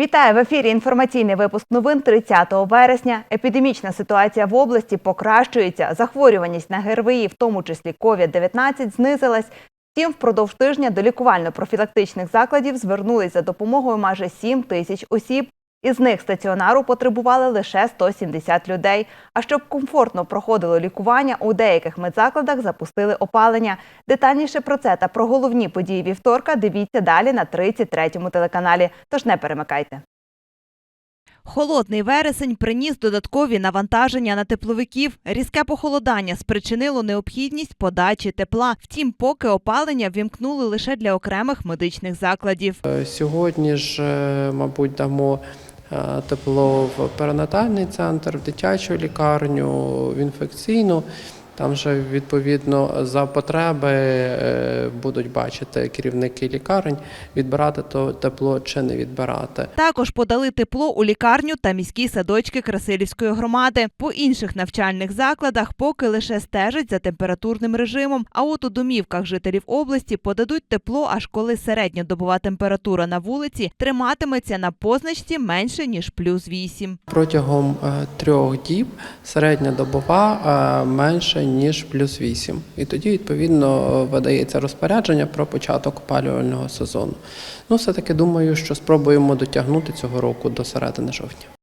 Вітаю в ефірі. Інформаційний випуск новин 30 вересня. Епідемічна ситуація в області покращується. Захворюваність на ГРВІ, в тому числі COVID-19, знизилась. Втім, впродовж тижня до лікувально-профілактичних закладів звернулись за допомогою майже 7 тисяч осіб. Із них стаціонару потребували лише 170 людей. А щоб комфортно проходило лікування, у деяких медзакладах запустили опалення. Детальніше про це та про головні події вівторка дивіться далі на 33-му телеканалі. Тож не перемикайте. Холодний вересень приніс додаткові навантаження на тепловиків. Різке похолодання спричинило необхідність подачі тепла. Втім, поки опалення вімкнули лише для окремих медичних закладів. Е, Сьогодні ж, е, мабуть, дамо тепло в перинатальний центр, в дитячу лікарню, в інфекційну. Там же відповідно за потреби е, будуть бачити керівники лікарень, відбирати то тепло чи не відбирати. Також подали тепло у лікарню та міські садочки Красилівської громади. По інших навчальних закладах поки лише стежать за температурним режимом. А от у домівках жителів області подадуть тепло, аж коли середньодобова температура на вулиці триматиметься на позначці менше ніж плюс 8. Протягом е, трьох діб середня добова е, менше ніж плюс 8. І тоді відповідно видається розпорядження про початок опалювального сезону. Ну, все-таки думаю, що спробуємо дотягнути цього року до середини жовтня.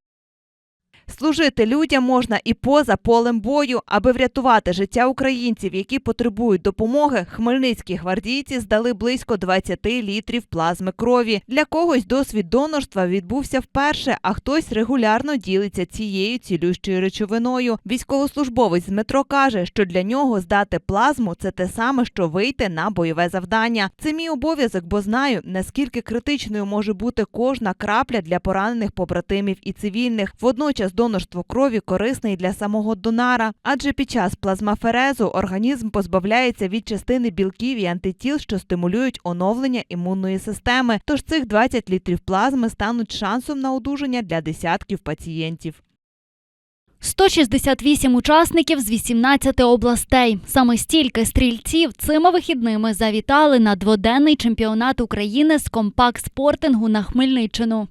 Служити людям можна і поза полем бою, аби врятувати життя українців, які потребують допомоги. Хмельницькі гвардійці здали близько 20 літрів плазми крові. Для когось досвід донорства відбувся вперше, а хтось регулярно ділиться цією цілющою речовиною. Військовослужбовець Дмитро каже, що для нього здати плазму це те саме, що вийти на бойове завдання. Це мій обов'язок, бо знаю, наскільки критичною може бути кожна крапля для поранених побратимів і цивільних. Водночас донорство крові корисне і для самого донара, адже під час плазмаферезу організм позбавляється від частини білків і антитіл, що стимулюють оновлення імунної системи. Тож цих 20 літрів плазми стануть шансом на одужання для десятків пацієнтів. 168 учасників з 18 областей. Саме стільки стрільців цими вихідними завітали на дводенний чемпіонат України з компакт-спортингу на Хмельниччину.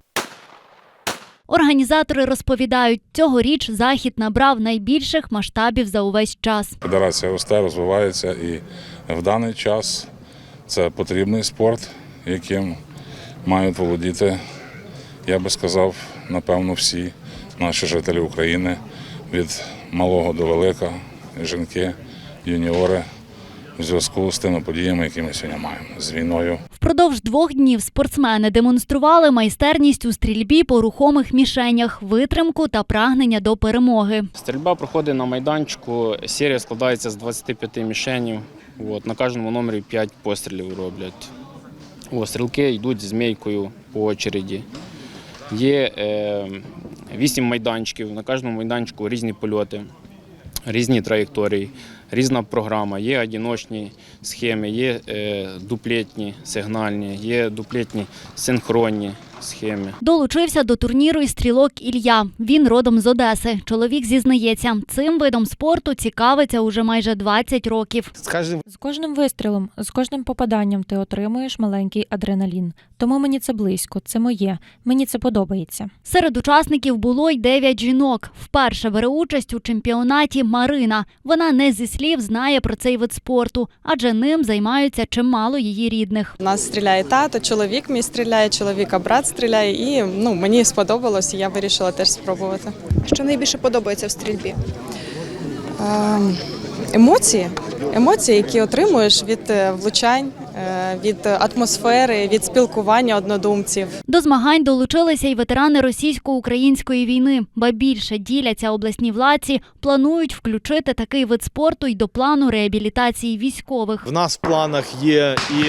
Організатори розповідають, цьогоріч захід набрав найбільших масштабів за увесь час. Федерація росте, розвивається і в даний час це потрібний спорт, яким мають володіти, я би сказав, напевно, всі наші жителі України від малого до велика, жінки, юніори в зв'язку з тими подіями, які ми сьогодні маємо з війною. Впродовж двох днів спортсмени демонстрували майстерність у стрільбі по рухомих мішенях, витримку та прагнення до перемоги. Стрільба проходить на майданчику. Серія складається з 25 мішенів. От, на кожному номері 5 пострілів роблять. О, стрілки йдуть змійкою по очереді. Є е, 8 майданчиків, на кожному майданчику різні польоти, різні траєкторії, різна програма. Є одиночні схеми, є е, дуплетні сигнальні, є дуплетні синхронні схеми. Долучився до турніру і стрілок Ілля. Він родом з Одеси. Чоловік зізнається, цим видом спорту цікавиться уже майже 20 років. З кожним З кожним вистрілом, з кожним попаданням ти отримуєш маленький адреналін. Тому мені це близько, це моє. Мені це подобається. Серед учасників було й 9 жінок. Вперше бере участь у чемпіонаті Марина. Вона не зі слів знає про цей вид спорту, адже ним займаються чимало її рідних. У нас стріляє тато, чоловік мій стріляє, чоловіка брат стріляє, і ну мені сподобалось, і я вирішила теж спробувати. Що найбільше подобається в стрільбі? Ем, Емоції, емоції, які отримуєш від е, влучань, е, від атмосфери, від спілкування однодумців. До змагань долучилися й ветерани російсько-української війни. Ба більше діляться обласні владці, планують включити такий вид спорту й до плану реабілітації військових. в нас в планах є і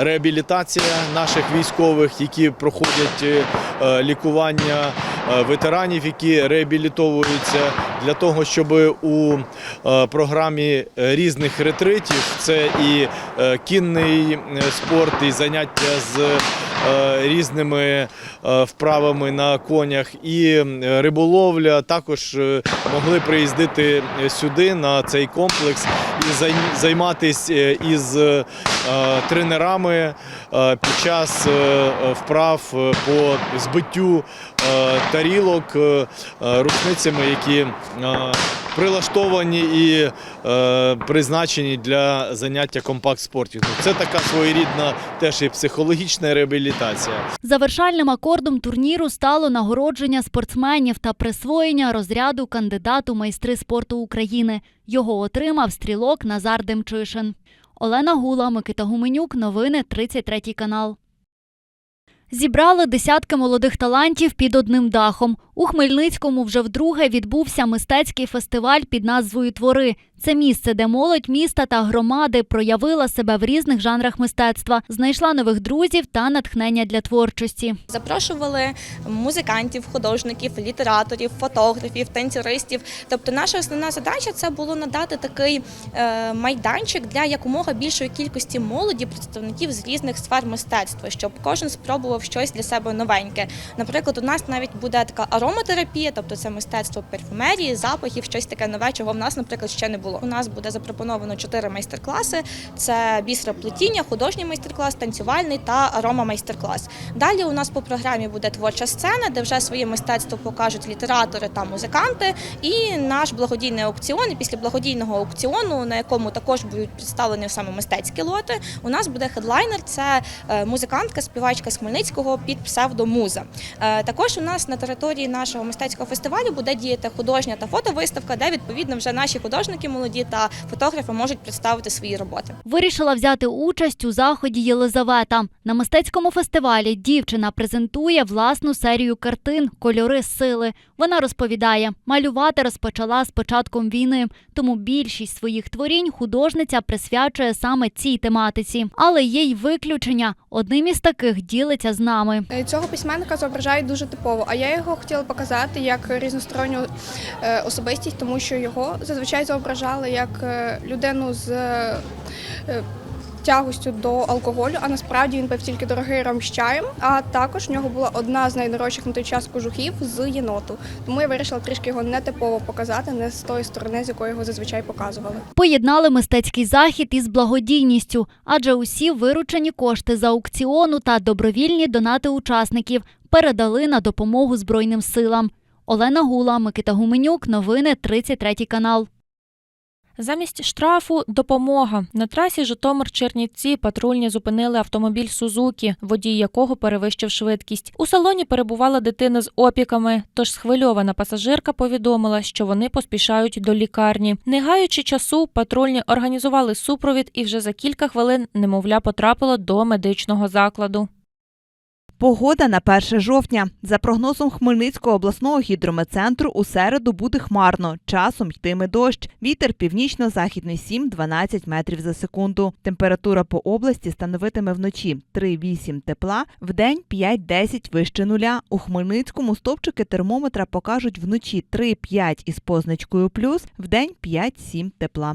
реабілітація наших військових, які проходять е, е, лікування е, ветеранів, які реабілітовуються. Для того, щоб у програмі різних ретритів це і кінний спорт, і заняття з різними е, вправами на конях, і е, риболовля також е, могли приїздити сюди на цей комплекс і займатися із е, тренерами е, під час е, е, вправ е, по збиттю е, тарілок е, е, рушницями, які е, прилаштовані і е, призначені для заняття компакт-спортінгу. Це така своєрідна теж і психологічна реабілітація. Завершальним акордом турніру стало нагородження спортсменів та присвоєння розряду кандидату майстри спорту України. Його отримав стрілок Назар Демчишин. Олена Гула, Микита Гуменюк. Новини 33 канал. Зібрали десятки молодих талантів під одним дахом. У Хмельницькому вже вдруге відбувся мистецький фестиваль під назвою Твори. Це місце, де молодь міста та громади проявила себе в різних жанрах мистецтва, знайшла нових друзів та натхнення для творчості. Запрошували музикантів, художників, літераторів, фотографів, танцюристів. Тобто, наша основна задача це було надати такий е, майданчик для якомога більшої кількості молоді, представників з різних сфер мистецтва, щоб кожен спробував щось для себе новеньке. Наприклад, у нас навіть буде така ароматерапія, тобто це мистецтво парфюмерії, запахів, щось таке нове, чого в нас, наприклад, ще не було. У нас буде запропоновано чотири майстер-класи: це бісероплетіння, художній майстер-клас, танцювальний та арома майстер-клас. Далі у нас по програмі буде творча сцена, де вже своє мистецтво покажуть літератори та музиканти. І наш благодійний аукціон. І після благодійного аукціону, на якому також будуть представлені саме мистецькі лоти, у нас буде хедлайнер. Це е, музикантка, співачка з Хмельницького під псевдомуза. Е, Також у нас на території нашого мистецького фестивалю буде діяти художня та фотовиставка, де відповідно вже наші художники молоді та фотографи можуть представити свої роботи. Вирішила взяти участь у заході Єлизавета. На мистецькому фестивалі дівчина презентує власну серію картин Кольори сили. Вона розповідає, малювати розпочала з початком війни, тому більшість своїх творінь художниця присвячує саме цій тематиці. Але є й виключення. Одним із таких ділиться з нами. Е, Цього письменника зображають дуже типово, а я його хотіла показати як різносторонню е, особистість, тому що його зазвичай зображали як е, людину з тягостю до алкоголю, а насправді він пив тільки дорогий ром з чаєм. А також в нього була одна з найдорожчих на той час кожухів з єноту. Тому я вирішила трішки його нетипово показати, не з тої сторони, з якої його зазвичай показували. Поєднали мистецький захід із благодійністю, адже усі виручені кошти з аукціону та добровільні донати учасників передали на допомогу Збройним силам. Олена Гула, Микита Гуменюк. Новини 33 канал. Замість штрафу допомога на трасі Житомир-Чернівці патрульні зупинили автомобіль Сузукі, водій якого перевищив швидкість. У салоні перебувала дитина з опіками. Тож схвильована пасажирка повідомила, що вони поспішають до лікарні. Не гаючи часу, патрульні організували супровід, і вже за кілька хвилин немовля потрапило до медичного закладу. Погода на 1 жовтня. За прогнозом Хмельницького обласного гідрометцентру, у середу буде хмарно. Часом йтиме дощ. Вітер північно-західний 7-12 метрів за секунду. Температура по області становитиме вночі 3-8 тепла, вдень 5-10 вище нуля. У Хмельницькому стовпчики термометра покажуть вночі 3-5 із позначкою плюс, вдень 5-7 тепла.